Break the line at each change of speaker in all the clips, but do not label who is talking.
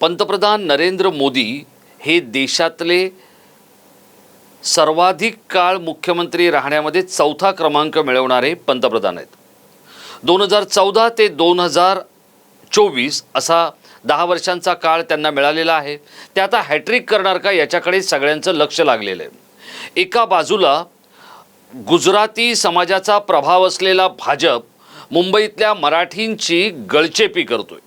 पंतप्रधान नरेंद्र मोदी हे देशातले सर्वाधिक काळ मुख्यमंत्री राहण्यामध्ये चौथा क्रमांक मिळवणारे पंतप्रधान आहेत. दोन हजार चौदा ते दोन हजार चोवीस असा दहा वर्षांचा काळ त्यांना मिळालेला आहे. ते आता हॅट्रिक करणार का याच्याकडे सगळ्यांचं लक्ष लागलेलं आहे. एका बाजूला गुजराती समाजाचा प्रभाव असलेला भाजप मुंबईतल्या मराठींची गळचेपी करतोय.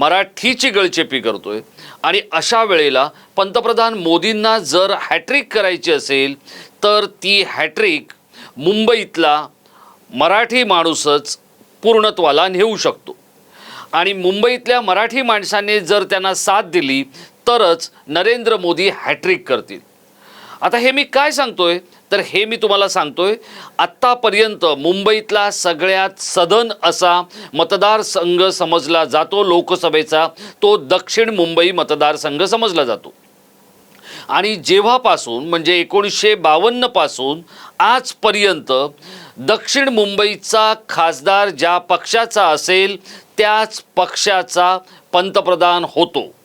मराठीची गळचेपी करतोय. आणि अशा वेळेला पंतप्रधान मोदींना जर हॅट्रिक करायची असेल तर ती हॅट्रिक मुंबईतला मराठी माणूसच पूर्णत्वाला नेऊ शकतो. आणि मुंबईतल्या मराठी माणसाने जर त्यांना साथ दिली तरच नरेंद्र मोदी हॅट्रिक करतील. आता हे मी काय सांगतोय? तर हे मी तुम्हाला सांगतोय आत्तापर्यंत मुंबईतला सगळ्यात सदन असा मतदारसंघ समजला जातो लोकसभेचा. तो दक्षिण मुंबई मतदारसंघ समजला जातो. आणि जेव्हापासून म्हणजे एकोणीसशे बावन्नपासून आजपर्यंत दक्षिण मुंबईचा खासदार ज्या पक्षाचा असेल त्याच पक्षाचा पंतप्रधान होतो.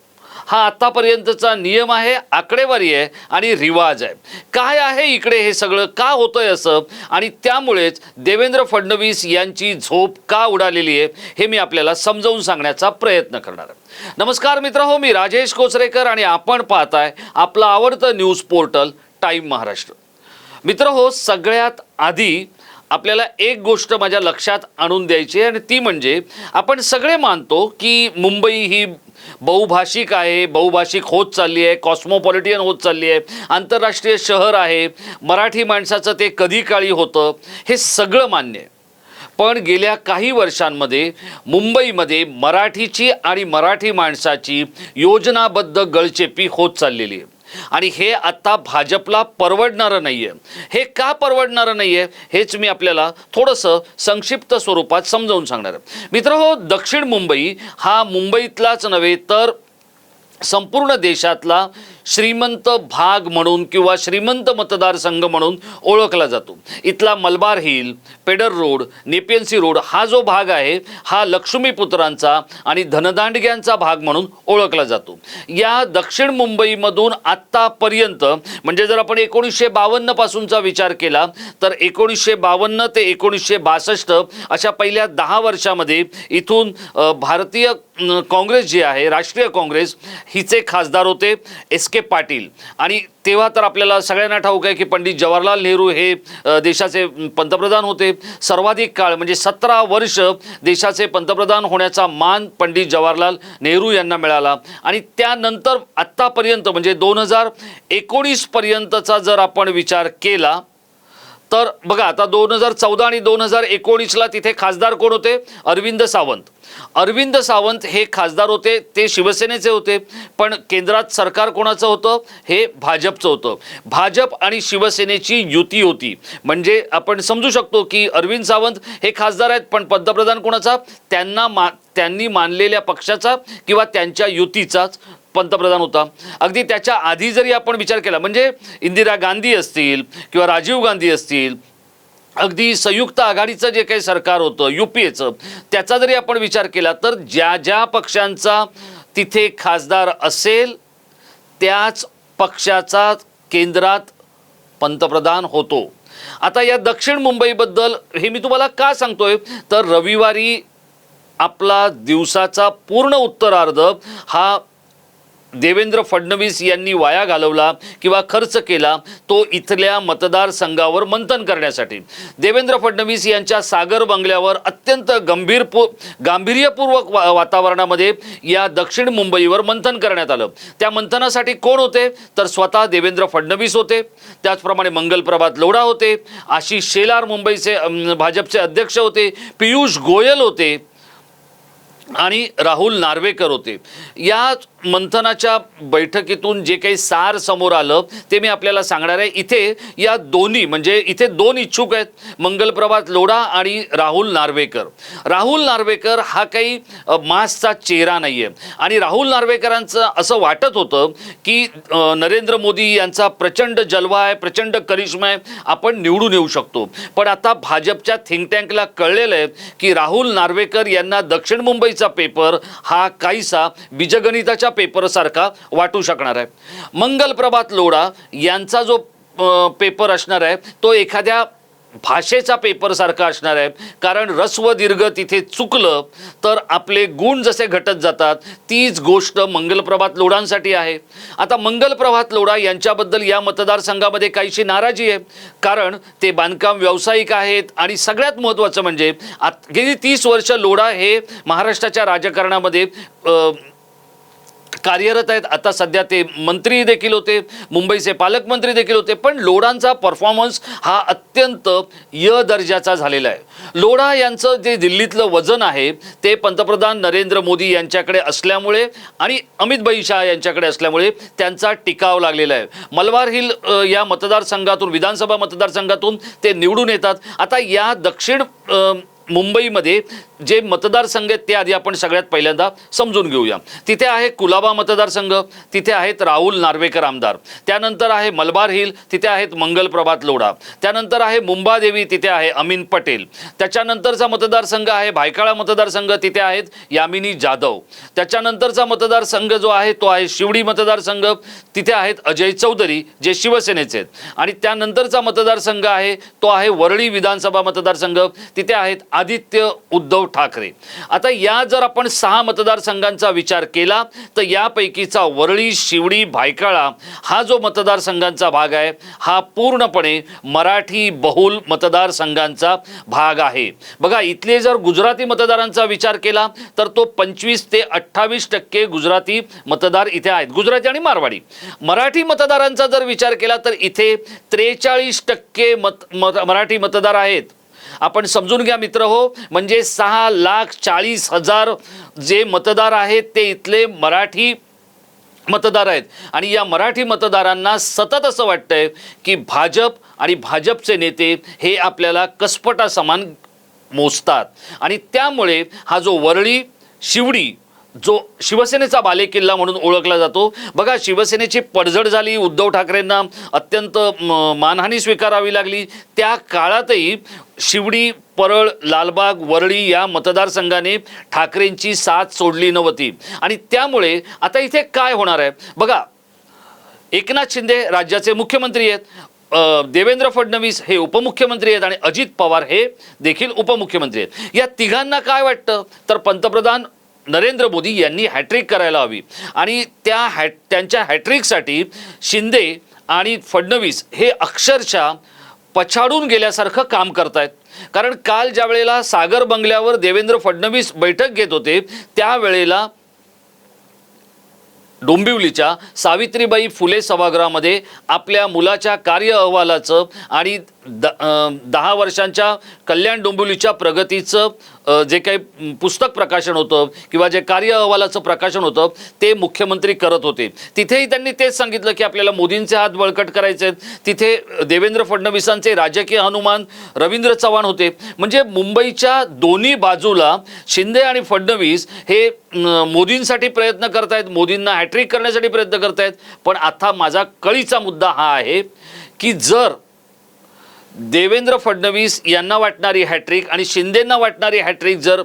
हा आत्तापर्यंतचा नियम आहे आकडेवारी आहे आणि रिवाज आहे. काय आहे इकडे हे सगळं? का होतंय असं? आणि त्यामुळेच देवेंद्र फडणवीस यांची झोप का उडालेली आहे हे मी आपल्याला समजावून सांगण्याचा प्रयत्न करणार आहे. नमस्कार मित्र हो मी राजेश कोचरेकर आणि आपण पाहताय आपलं आवडतं न्यूज पोर्टल टाईम महाराष्ट्र. मित्र हो सगळ्यात आधी आपल्याला एक गोष्ट माझ्या लक्षात आणून द्यायची आहे आणि ती म्हणजे आपण सगळे मानतो की मुंबई ही बहुभाषिक आहे बहुभाषिक होत चालली आहे कॉस्मोपॉलिटियन होत चालली आहे आंतरराष्ट्रीय शहर आहे मराठी माणसाचं ते कधी काळी होतं हे सगळं मान्य आहे. पण गेल्या काही वर्षांमध्ये मुंबईमध्ये मराठीची आणि मराठी माणसाची योजनाबद्ध गळचेपी होत चाललेली आहे. आणि हे आता भाजपला परवडणारं नाही आहे हे का परवडणारं नाही आहे हेच मी आपल्याला थोडंसं संक्षिप्त स्वरूपात समजावून सांगणार आहे. मित्र हो दक्षिण मुंबई हा मुंबईतलाच नव्हे तर संपूर्ण देशातला श्रीमंत भाग म्हणून किंवा श्रीमंत मतदारसंघ म्हणून ओळखला जातो. इथला Malabar hill Pedder road Nepean sea road हा जो भाग आहे हा लक्ष्मीपुत्रांचा आणि धनदांडग्यांचा भाग म्हणून ओळखला जातो. या दक्षिण मुंबईमधून आत्तापर्यंत म्हणजे जर आपण एकोणीसशे बावन्नपासूनचा विचार केला तर एकोणीसशे बावन्न ते एकोणीसशे बासष्ट अशा पहिल्या दहा वर्षामध्ये इथून भारतीय काँग्रेस जी आहे राष्ट्रीय काँग्रेस हिचे खासदार होते एस के पाटील. आणि तेव्हा तर आपल्याला सगळ्यांना ठाऊक आहे की पंडित जवाहरलाल नेहरू हे देशाचे पंतप्रधान होते. सर्वाधिक काळ म्हणजे सतरा वर्ष देशाचे पंतप्रधान होण्याचा मान पंडित जवाहरलाल नेहरू यांना मिळाला. आणि त्यानंतर आत्तापर्यंत म्हणजे दोन हजार एकोणीसपर्यंतचा जर आपण विचार केला तर बघा आता दोन हजार चौदा आणि दोन हजार एकोणीसला तिथे खासदार कोण होते? अरविंद सावंत. अरविंद सावंत हे खासदार होते ते शिवसेनेचे होते पण केंद्रात सरकार कोणाचं होतं? हे भाजपचं होतं. भाजप आणि शिवसेनेची युती होती. म्हणजे आपण समजू शकतो की अरविंद सावंत हे खासदार आहेत पण पंतप्रधान कोणाचा? त्यांना मा त्यांनी मानलेल्या पक्षाचा किंवा त्यांच्या युतीचाच. पंतप्रधान होता. अगदी त्याच्या आधी जरी आपण विचार केला म्हणजे इंदिरा गांधी असतील किंवा राजीव गांधी असतील अगदी संयुक्त आघाडीचं जे काही सरकार होतं यू पी एचं त्याचा जरी आपण विचार केला तर ज्या ज्या पक्षांचा तिथे खासदार असेल त्याच पक्षाचा केंद्रात पंतप्रधान होतो. आता या दक्षिण मुंबईबद्दल हे मी तुम्हाला का सांगतोय? तर रविवारी आपला दिवसाचा पूर्ण उत्तरार्ध हा देवेंद्र फडणवीस यांनी वाया घालवला किंवा खर्च केला तो इथल्या मतदारसंघावर मंथन करण्यासाठी. देवेंद्र फडणवीस यांच्या सागर बंगल्यावर अत्यंत गंभीर पू गांभीर्यपूर्वक वा वातावरणामध्ये या दक्षिण मुंबईवर मंथन करण्यात आलं. त्या मंथनासाठी कोण होते? तर स्वतः देवेंद्र फडणवीस होते. त्याचप्रमाणे मंगलप्रभात लोढा होते. आशिष शेलार मुंबईचे भाजपचे अध्यक्ष होते. पियुष गोयल होते. आणि राहुल नार्वेकर होते. या मंथनाच्या बैठकीतून जे काही सार समोर आलं ते मी आपल्याला सांगणार आहे. इथे या दोन्ही म्हणजे इथे दोन इच्छुक आहेत मंगलप्रभात लोढा आणि राहुल नार्वेकर. राहुल नार्वेकर हा काही मासचा चेहरा नाही आहे आणि राहुल नार्वेकरांचं असं वाटत होतं की नरेंद्र मोदी यांचा प्रचंड जलवा आहे प्रचंड करिश्मा आहे आपण निवडून येऊ शकतो. पण आता भाजपच्या थिंक टँकला कळलेलं आहे की राहुल नार्वेकर यांना दक्षिण मुंबईचा पेपर हा काहीसा बीजगणिताच्या पेपरसारखा वाटू शकणार आहे. मंगलप्रभात लोडा लोढा यांचा जो पेपर असणार आहे तो एखाद्या भाषेचा पेपरसारखा असणार आहे. कारण रस्व दीर्घ तिथे चुकलं तर आपले गुण जसे घटत जातात तीच गोष्ट मंगलप्रभात लोढांसाठी आहे. आता मंगलप्रभात लोढा यांच्याबद्दल या मतदारसंघामध्ये काहीशी नाराजी आहे. कारण ते बांधकाम व्यावसायिक आहेत आणि सगळ्यात महत्त्वाचं म्हणजे आत गेली तीस वर्ष लोढा हे महाराष्ट्राच्या राजकारणामध्ये कार्यरत आहेत. आता सध्या ते मंत्री देखील होते मुंबईचे पालकमंत्री देखील होते पण लोढांचा परफॉर्मन्स हा अत्यंत य दर्जाचा झालेला आहे. लोढा यांचं जे दिल्लीतलं वजन आहे ते पंतप्रधान नरेंद्र मोदी यांच्याकडे असल्यामुळे आणि अमित भाई यांच्याकडे असल्यामुळे त्यांचा टिकाव लागलेला आहे. मलबार हिल या मतदारसंघातून विधानसभा मतदारसंघातून ते निवडून येतात. आता या दक्षिण मुंबईमध्ये जे मतदारसंघ आहेत ते आधी आपण सगळ्यात पहिल्यांदा समजून घेऊया. तिथे आहे कुलाबा मतदारसंघ तिथे आहेत राहुल नार्वेकर आमदार त्यानंतर आहे मलबार हिल तिथे आहेत मंगल प्रभात लोढा त्यानंतर आहे मुंबादेवी तिथे आहे अमीन पटेल त्याच्यानंतरचा मतदारसंघ आहे भायकाळा मतदारसंघ तिथे आहेत यामिनी जाधव त्याच्यानंतरचा मतदारसंघ जो आहे तो आहे शिवडी मतदारसंघ तिथे आहेत अजय चौधरी जे शिवसेनेचे आहेत. आणि त्यानंतरचा मतदारसंघ आहे तो आहे वरळी विधानसभा मतदारसंघ तिथे आहेत आदित्य उद्धव ठाकरे. आता या जर आपण सहा मतदारसंघांचा विचार केला तर यापैकीचा वरळी शिवडी भायकाळा हा जो मतदारसंघांचा भाग आहे हा पूर्णपणे मराठी बहुल मतदारसंघांचा भाग आहे. बघा इथले जर गुजराती मतदारांचा विचार केला तर तो पंचवीस ते अठ्ठावीस टक्के गुजराती मतदार इथे आहेत. गुजराती आणि मारवाडी. मराठी मतदारांचा जर विचार केला तर इथे त्रेचाळीस टक्के मत मराठी मतदार आहेत. आपण समजून घ्या मित्र हो. म्हणजे सहा लाख चाळीस हजार जे मतदार आहेत ते इथले मराठी मतदार आहेत. आणि या मराठी मतदारांना सतत असं वाटतंय की भाजप आणि भाजपचे नेते हे आपल्याला कसपटा समान मोजतात. आणि त्यामुळे हा जो वरळी शिवडी जो शिवसेनेचा बालेकिल्ला म्हणून ओळखला जातो. बघा शिवसेनेची पडझड झाली उद्धव ठाकरेंना अत्यंत म, मानहानी स्वीकारावी लागली. त्या काळातही शिवडी परळ लालबाग वरळी या मतदारसंघाने ठाकरेंची साथ सोडली नव्हती. आणि त्यामुळे आता इथे काय होणार आहे? बघा एकनाथ शिंदे राज्याचे मुख्यमंत्री आहेत. देवेंद्र फडणवीस हे उपमुख्यमंत्री आहेत आणि अजित पवार हे देखील उपमुख्यमंत्री आहेत. या तिघांना काय वाटतं? तर पंतप्रधान नरेंद्र मोदी यांनी हॅट्रिक करायला हवी. आणि त्या हॅ त्यांच्या हॅट्रिकसाठी शिंदे आणि फडणवीस हे अक्षरशः पछाडून गेल्यासारखं काम करतायत. कारण काल ज्या वेळेला सागर बंगल्यावर देवेंद्र फडणवीस बैठक घेत होते त्यावेळेला डोंबिवलीच्या सावित्रीबाई फुले सभागृहामध्ये आपल्या मुलाच्या कार्य अहवालाचं आणि द दहा वर्षांच्या कल्याण डोंबिवलीच्या प्रगतीचं जे काही पुस्तक प्रकाशन होतं किंवा जे कार्य अहवालाचं प्रकाशन होतं ते मुख्यमंत्री करत होते. तिथेही त्यांनी तेच सांगितलं की आपल्याला मोदींचे हात बळकट करायचे आहेत तिथे देवेंद्र फडणवीसांचे राजकीय हनुमान रवींद्र चव्हाण होते. म्हणजे मुंबईच्या दोन्ही बाजूला शिंदे आणि फडणवीस हे मोदींसाठी प्रयत्न करतायत मोदींना हॅट्रिक करण्यासाठी प्रयत्न करतायत. पण आता माझा कळीचा मुद्दा हा आहे की जर देवेंद्र फडणवीस यांना वाटणारी हॅट्रिक आणि शिंदेंना वाटणारी हॅट्रिक जर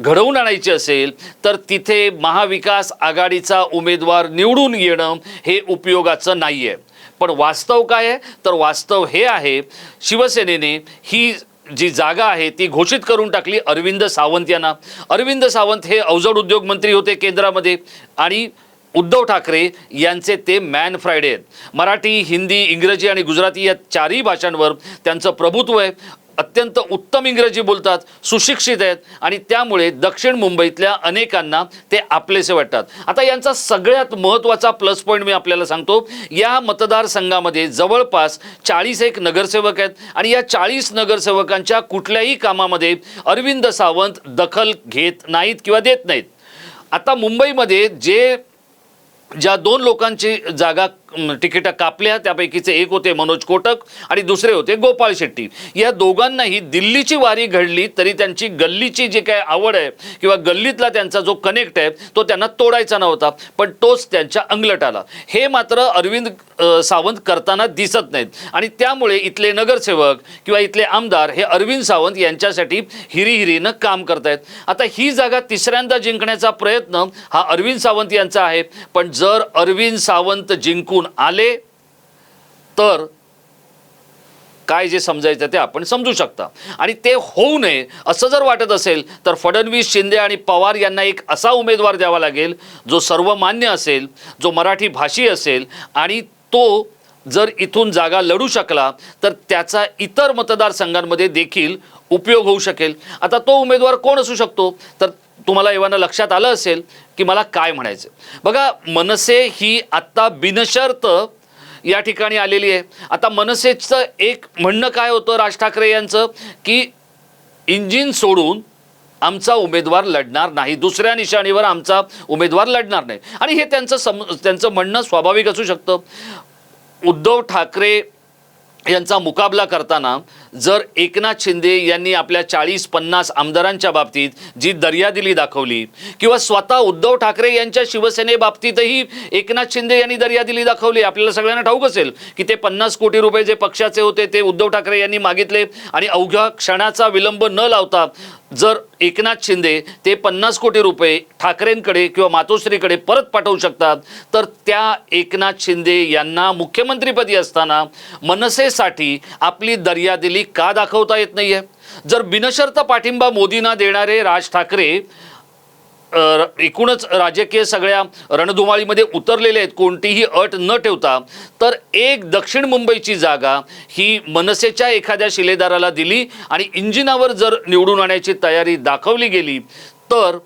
घडवून आणायची असेल तर तिथे महाविकास आघाडीचा उमेदवार निवडून येणं हे उपयोगाचं नाही आहे पण वास्तव काय आहे? तर वास्तव हे आहे शिवसेनेने ही जी जागा आहे ती घोषित करून टाकली अरविंद सावंत यांना. अरविंद सावंत हे अवजड उद्योग मंत्री होते केंद्रामध्ये आणि उद्धव ठाकरे यांचे ते मॅन फ्रायडे आहेत. मराठी हिंदी इंग्रजी आणि गुजराती या चारही भाषांवर त्यांचं प्रभुत्व आहे. अत्यंत उत्तम इंग्रजी बोलतात सुशिक्षित आहेत आणि त्यामुळे दक्षिण मुंबईतल्या अनेकांना ते आपलेसे वाटतात. आता यांचा सगळ्यात महत्त्वाचा प्लस पॉईंट मी आपल्याला सांगतो. या मतदारसंघामध्ये जवळपास चाळीस एक नगरसेवक आहेत आणि या चाळीस नगरसेवकांच्या कुठल्याही कामामध्ये अरविंद सावंत दखल घेत नाहीत किंवा देत नाहीत. आता मुंबईमध्ये जे ज्या दोन लोकांची जागा तिकीटं कापल्या त्यापैकीचे एक होते मनोज कोटक आणि दुसरे होते गोपाळ शेट्टी. या दोघांनाही दिल्लीची वारी घडली तरी त्यांची गल्लीची जी काय आवड आहे किंवा गल्लीतला त्यांचा जो कनेक्ट आहे तो त्यांना तोडायचा नव्हता. पण तोच त्यांच्या अंगलट आला. हे मात्र अरविंद सावंत करताना दिसत नाहीत. आणि त्यामुळे इथले नगरसेवक किंवा इथले आमदार हे अरविंद सावंत यांच्यासाठी हिरीहिरीनं काम करतायत. आता ही जागा तिसऱ्यांदा जिंकण्याचा प्रयत्न हा अरविंद सावंत यांचा आहे. पण जर अरविंद सावंत जिंकून आले तर काय जे समजायचं ते आपण समजू शकता. आणि ते होऊ नये असं जर वाटत असेल तर फडणवीस शिंदे आणि पवार यांना एक असा उमेदवार द्यावा लागेल जो सर्वमान्य असेल जो मराठी भाषी असेल आणि तो जर इथून जागा लढू शकला तर त्याचा इतर मतदारसंघांमध्ये देखील उपयोग होऊ शकेल. आता तो उमेदवार कोण असू शकतो? तर तुम्हाला एव्हाना लक्षात आलं असेल की मला काय म्हणायचं. बघा मनसे ही आत्ता बिनशर्त या ठिकाणी आलेली आहे. आता मनसेचं एक म्हणणं काय होतं राज ठाकरे यांचं? की इंजिन सोडून आमचा उमेदवार लढणार नाही. दुसऱ्या निशाणीवर आमचा उमेदवार लढणार नाही. आणि हे त्यांचं सम त्यांचं म्हणणं स्वाभाविक असू शकतं. उद्धव ठाकरे यांचा मुकाबला करताना जर एकनाथ शिंदे यांनी आपल्या चाळीस पन्नास आमदारांच्या बाबतीत जी दर्यादिली दाखवली किंवा स्वतः उद्धव ठाकरे यांच्या शिवसेनेबाबतीतही एकनाथ शिंदे यांनी दर्यादिली दाखवली आपल्याला सगळ्यांना ठाऊक असेल की ते पन्नास कोटी रुपये जे पक्षाचे होते ते उद्धव ठाकरे यांनी मागितले आणि अवघ्या क्षणाचा विलंब न लावता जर एकनाथ शिंदे ते पन्नास कोटी रुपये ठाकरेंकडे किंवा मातोश्रीकडे परत पाठवू शकतात तर त्या एकनाथ शिंदे यांना मुख्यमंत्रीपदी असताना मनसेसाठी आपली दर्यादिली का दाखवता येत नाहीये? जर बिनशर्त पाठिंबा मोदींना देणारे राज ठाकरे एकूणच राजकीय सगळ्या रणधुमाळीमध्ये उतरलेले आहेत कोणतीही अट न ठेवता तर एक दक्षिण मुंबईची जागा ही मनसेच्या एखाद्या शिलेदाराला दिली आणि इंजिनावर जर निवडून आणण्याची तयारी दाखवली गेली तर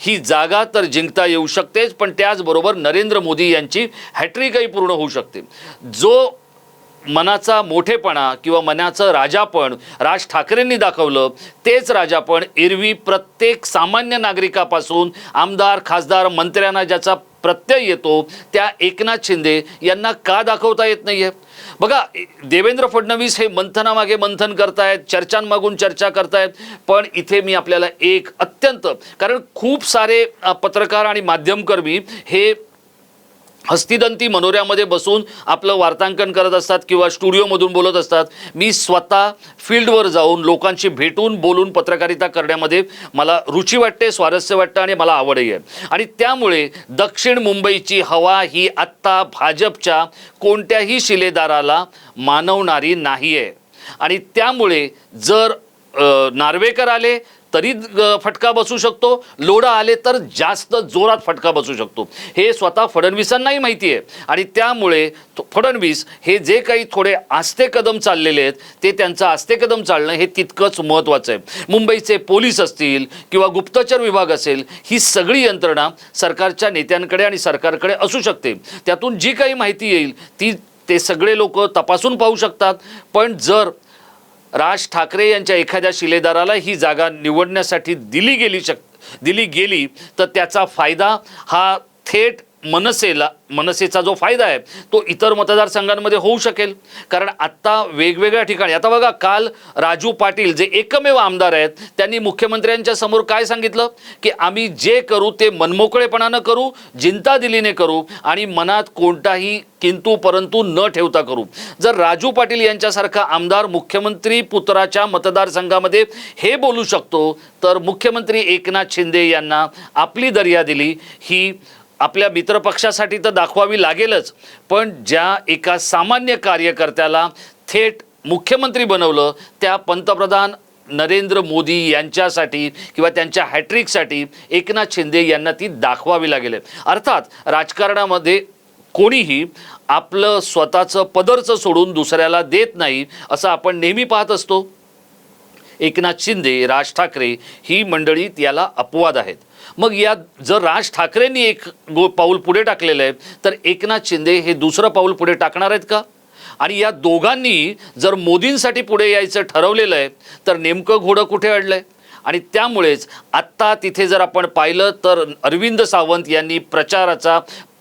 ही जागा तर जिंकता येऊ शकतेच पण त्याचबरोबर नरेंद्र मोदी यांची हॅट्रिकही पूर्ण होऊ शकते. जो मनाचा मोठेपणा किंवा मनाचं राजापण राज ठाकरेंनी दाखवलं तेच राजापण एरवी प्रत्येक सामान्य नागरिकापासून आमदार खासदार मंत्र्यांना ज्याचा प्रत्यय येतो त्या एकनाथ शिंदे यांना का दाखवता येत नाही आहे बघा देवेंद्र फडणवीस हे मंथनामागे मंथन करतायत चर्चांमागून चर्चा करतायत पण इथे मी आपल्याला एक अत्यंत कारण खूप सारे पत्रकार आणि माध्यमकर्मी हे हस्तिदंती मनोऱ्यामध्ये बसून आपलं वार्तांकन करत असतात किंवा स्टुडिओमधून बोलत असतात. मी स्वतः फील्डवर जाऊन लोकांशी भेटून बोलून पत्रकारिता करण्यामध्ये मला रुची वाटते स्वारस्य वाटतं आणि मला आवडही आहे. आणि त्यामुळे दक्षिण मुंबईची हवा ही आत्ता भाजपच्या कोणत्याही शिलेदाराला मानवणारी नाही आहे आणि त्यामुळे जर नार्वेकर आले तरी फटका बसू शकतो. लोढा आले तर जास्त जोरात फटका बसू शकतो. हे स्वतः फडणवीसांनाही माहिती आहे. आणि त्यामुळे फडणवीस हे जे काही थोडे आस्ते कदम चाललेले आहेत ते त्यांचं आस्ते कदम चालणं हे तितकंच महत्त्वाचं आहे. मुंबईचे पोलीस असतील किंवा गुप्तचर विभाग असेल ही सगळी यंत्रणा सरकारच्या नेत्यांकडे आणि सरकारकडे असू शकते. त्यातून जी काही माहिती येईल ती ते सगळे लोक तपासून पाहू शकतात. पण जर राज ठाकरे यांच्या एखाद्या शिलेदाराला ही जागा निवडण्यासाठी दिली गेली शक दिली गेली तर त्याचा फायदा हा थेट मनसेला मनसेचा जो फायदा आहे तो इतर मतदारसंघांमध्ये होऊ शकेल. कारण आत्ता वेगवेगळ्या ठिकाणी आता बघा काल राजू पाटील जे एकमेव आमदार आहेत त्यांनी मुख्यमंत्र्यांच्या समोर काय सांगितलं? की आम्ही जे करू ते मनमोकळेपणानं करू जिंता दिलीने करू आणि मनात कोणताही किंतु परंतु न ठेवता करू. जर राजू पाटील यांच्यासारखा आमदार मुख्यमंत्री पुत्राच्या मतदारसंघामध्ये हे बोलू शकतो तर मुख्यमंत्री एकनाथ शिंदे यांना आपली दर्या दिली. ही आपल्या मित्रपक्षासाठी तर दाखवावी लागेलच. पण ज्या एका सामान्य कार्यकर्त्याला थेट मुख्यमंत्री बनवलं त्या पंतप्रधान नरेंद्र मोदी यांच्यासाठी किंवा त्यांच्या हॅट्रिकसाठी एकनाथ शिंदे यांना ती दाखवावी लागेल. अर्थात राजकारणामध्ये कोणीही आपलं स्वतःचं पदरचं सोडून दुसऱ्याला देत नाही असं आपण नेहमी पाहत असतो. एकनाथ शिंदे राज ठाकरे ही मंडळी याला अपवाद आहेत. मग या जर राज ठाकरेंनी एक गो पाऊल पुढे टाकलेलं आहे तर एकनाथ शिंदे हे दुसरं पाऊल पुढे टाकणार आहेत का? आणि या दोघांनी जर मोदींसाठी पुढे यायचं ठरवलेलं आहे तर नेमकं घोडं कुठे अडलं आहे आणि त्यामुळेच आत्ता तिथे जर आपण पाहिलं तर अरविंद सावंत यांनी प्रचाराचा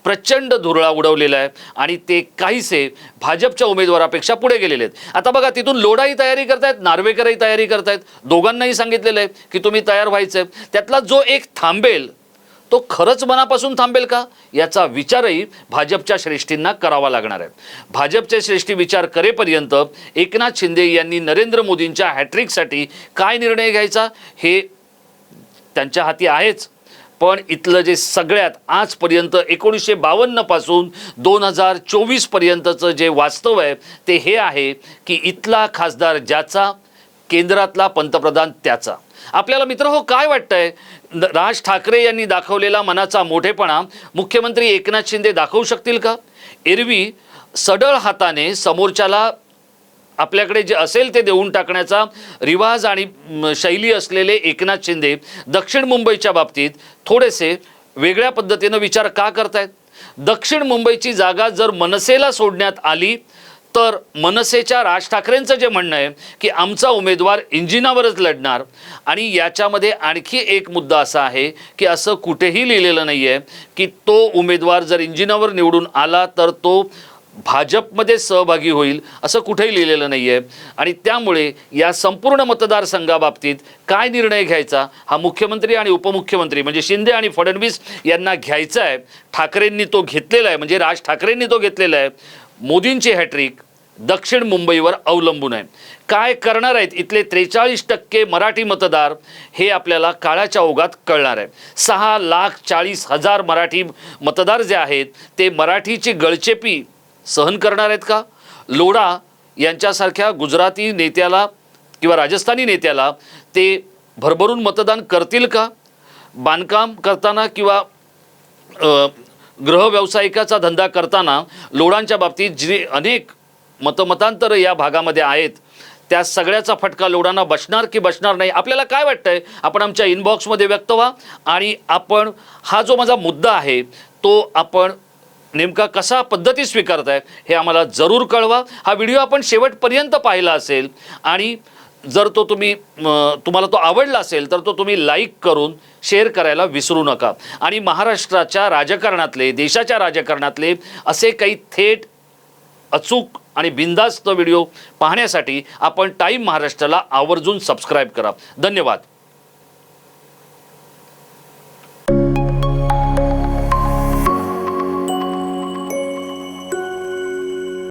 प्रचंड धुरळा उडवलेला आहे आणि ते काहीसे भाजपच्या उमेदवारापेक्षा पुढे गेलेले आहेत. आता बघा तिथून लोढाही तयारी करतायत नार्वेकरही तयारी करतायत. दोघांनाही सांगितलेलं आहे की तुम्ही तयार व्हायचं आहे त्यातला जो एक थांबेल तो खरंच मनापासून थांबेल का? याचा विचारही भाजपच्या श्रेष्ठींना करावा लागणार आहे. भाजपचे श्रेष्ठी विचार करेपर्यंत एकनाथ शिंदे यांनी नरेंद्र मोदींच्या हॅट्रिकसाठी काय निर्णय घ्यायचा हे त्यांच्या हाती आहेच. पण इथलं जे सगळ्यात आजपर्यंत एकोणीसशे बावन्नपासून दोन हजार चोवीसपर्यंतचं जे वास्तव आहे ते हे आहे की इथला खासदार ज्याचा केंद्रातला पंतप्रधान त्याचा. आपल्याला मित्र हो काय वाटतंय? राज ठाकरे यांनी दाखवलेला मनाचा मोठेपणा मुख्यमंत्री एकनाथ शिंदे दाखवू शकतील का? एरवी सडळ हाताने समोरच्याला आपल्याकडे जे असेल ते देऊन टाकण्याचा रिवाज आणि शैली असलेले एकनाथ शिंदे दक्षिण मुंबईच्या बाबतीत थोडेसे वेगळ्या पद्धतीनं विचार का करतायत? दक्षिण मुंबईची जागा जर मनसेला सोडण्यात आली तर मनसेच्या राज ठाकरेंचं जे म्हणणं आहे की आमचा उमेदवार इंजिनावरच लढणार. आणि याच्यामध्ये आणखी एक मुद्दा असा आहे की असं कुठेही लिहिलेलं नाही आहे की तो उमेदवार जर इंजिनावर निवडून आला तर तो भाजपमध्ये सहभागी होईल असं कुठेही लिहिलेलं नाही आहे आणि त्यामुळे या संपूर्ण मतदारसंघाबाबतीत काय निर्णय घ्यायचा हा मुख्यमंत्री आणि उपमुख्यमंत्री म्हणजे शिंदे आणि फडणवीस यांना घ्यायचा आहे ठाकरेंनी तो घेतलेला आहे म्हणजे राज ठाकरेंनी तो घेतलेला आहे मोदींची हॅट्रिक दक्षिण मुंबईवर अवलंबून आहे. काय करणार आहेत? इथले त्रेचाळीस टक्के मराठी मतदार हे आपल्याला काळाच्या ओघात कळणार आहे. सहा लाख चाळीस हजार मराठी मतदार जे आहेत ते मराठीची गळचेपी सहन करणार आहेत का? लोढा यांच्यासारख्या गुजराती नेत्याला किंवा राजस्थानी नेत्याला ते भरभरून मतदान करतील का? बांधकाम करताना किंवा ग्रह व्यावसायिकाचा धंदा करताना लोढांच्या बाबतीत जी अनेक मतमतांतर या भागामध्ये आहेत त्या सगळ्याचा फटका लोढांना बसणार की बसणार नाही? आपल्याला काय वाटतंय? आपण आमच्या इनबॉक्समध्ये व्यक्त व्हा आणि आपण हा जो माझा मुद्दा आहे तो आपण नेमका कसा पद्धती स्वीकारत आहे हे आम्हाला जरूर कळवा. हा व्हिडिओ आपण शेवटपर्यंत पाहिला असेल आणि जर तो तुम्ही तुम्हाला तो आवडला असेल तर तो तुम्ही लाईक करून शेअर करायला विसरू नका. आणि महाराष्ट्राच्या राजकारणातले देशाच्या राजकारणातले असे काही थेट अचूक आणि बिंदास्त व्हिडिओ पाहण्यासाठी आपण टाईम महाराष्ट्राला आवर्जून सबस्क्राईब करा. धन्यवाद.